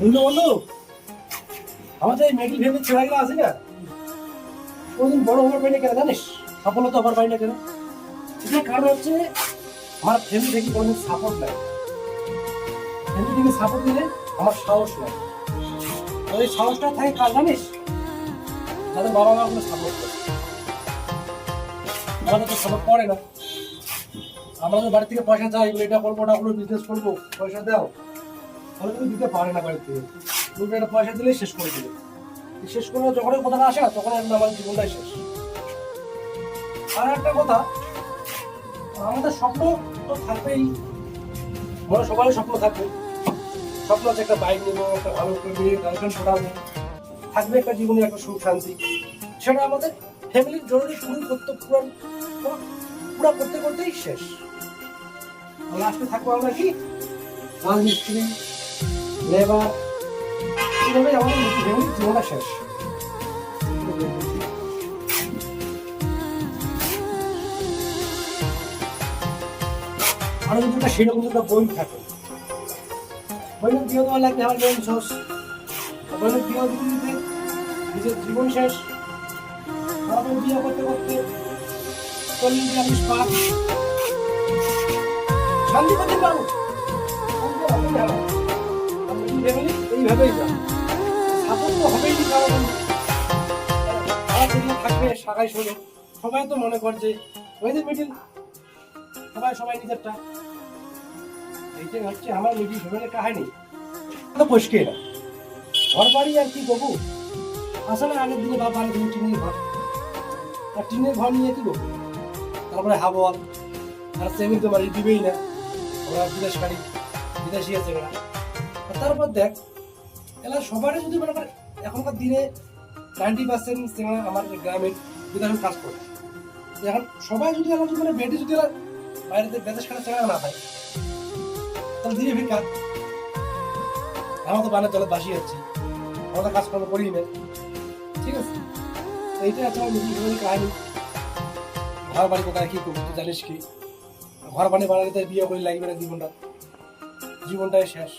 বন্ধু বন্ধু। আমাদের এই মেডিল ফ্যামিলির ছেলেগুলো আছে না? কোনদিন বড় হবার পাই না কেন জানিস? সফলতা হবার পাই না কেন? সেটার কারণ হচ্ছে আমার ফ্যামিলি থেকে কোনোদিন সাপোর্ট নাই। ফ্যামিলি থেকে সাপোর্ট দিলে আমার সাহস নাই। এই সাহসটা থাকে কার জানিস? যাদের বাবা মা কোনো সাপোর্ট করে। আমাদের তো সাপোর্ট করে না। আমরা তো বাড়ি থেকে পয়সা চাই এটা করব, ওটা করব বিজনেস করব, পয়সা দাও। তাহলে কিন্তু দিতে পারে না বাড়িতে। তুমি একটা পয়সা দিলে শেষ করে দিলে। শেষ করে যখন কথাটা আসে না তখন আমার জীবনটাই শেষ। আর একটা কথা, আমাদের স্বপ্ন তো থাকবেই। মনে সবারই স্বপ্ন থাকবে। স্বপ্ন আছে একটা বাইক নেব, একটা ভালো করে মেয়ে গার্লফ্রেন্ড পড়াবো থাকবে একটা জীবনে একটা সুখ, শান্তি। সেটা আমাদের ফ্যামিলির জরুরি পুরো করতে পুরো পুরো করতে করতেই শেষ। লাস্টে থাকব আমরা কি? রাজমিস্ত্রি। লেবার এইভাবে আমাদের ফ্যামিলির জীবনটা শেষ। আরও একটা সেরকম একটা বই থাকে। বইয়ের বিয়ে দেওয়া লাগবে আমার মেন সোর্স বইয়ের বিয়ে দিতে দিতে নিজের জীবন শেষ, তারপরে বিয়ে করতে করতে চল্লিশ বিয়াল্লিশ পাঁচ শান্তি করতে পারব শান্তি সবাই তো মনে করে যে ওইদের মিডিল সবাই সবাই হচ্ছে আমার মিডিল ফ্যামিলির কাহিনী। তো বাড়ি আর কি গবু আসলে আগের দিনে বাবা বাড়ি দিনে টিনের ঘর। আর টিনের ঘর নিয়ে কি গবু তারপরে হাওয়াল আর সেমিং তো বাড়ি দিবেই না। ওরা বিদেশ বাড়ি, বিদেশি আছে ওরা। তারপর দেখ, এলা সবারই যদি মনে করে এখনকার দিনে নাইনটি পার্সেন্ট সিনেমা আমার গ্রামের বিদেশে কাজ করে। এখন সবাই যদি এলা যদি মানে বেটি যদি এলা বাইরে বিদেশ খানা চেনা না পায়, তাহলে ধীরে ফির কাজ আমরা তো বানের জলে বাসি যাচ্ছি আমরা তো কাজকর্ম করি না। ঠিক আছে? আছে আমার মিডিল কাহিনী। ঘর বাড়ি কোথায় কি করবি জানিস কি? ঘর বাড়ি বানালে তো বিয়ে করে লাগবে না জীবনটা জীবনটাই শেষ।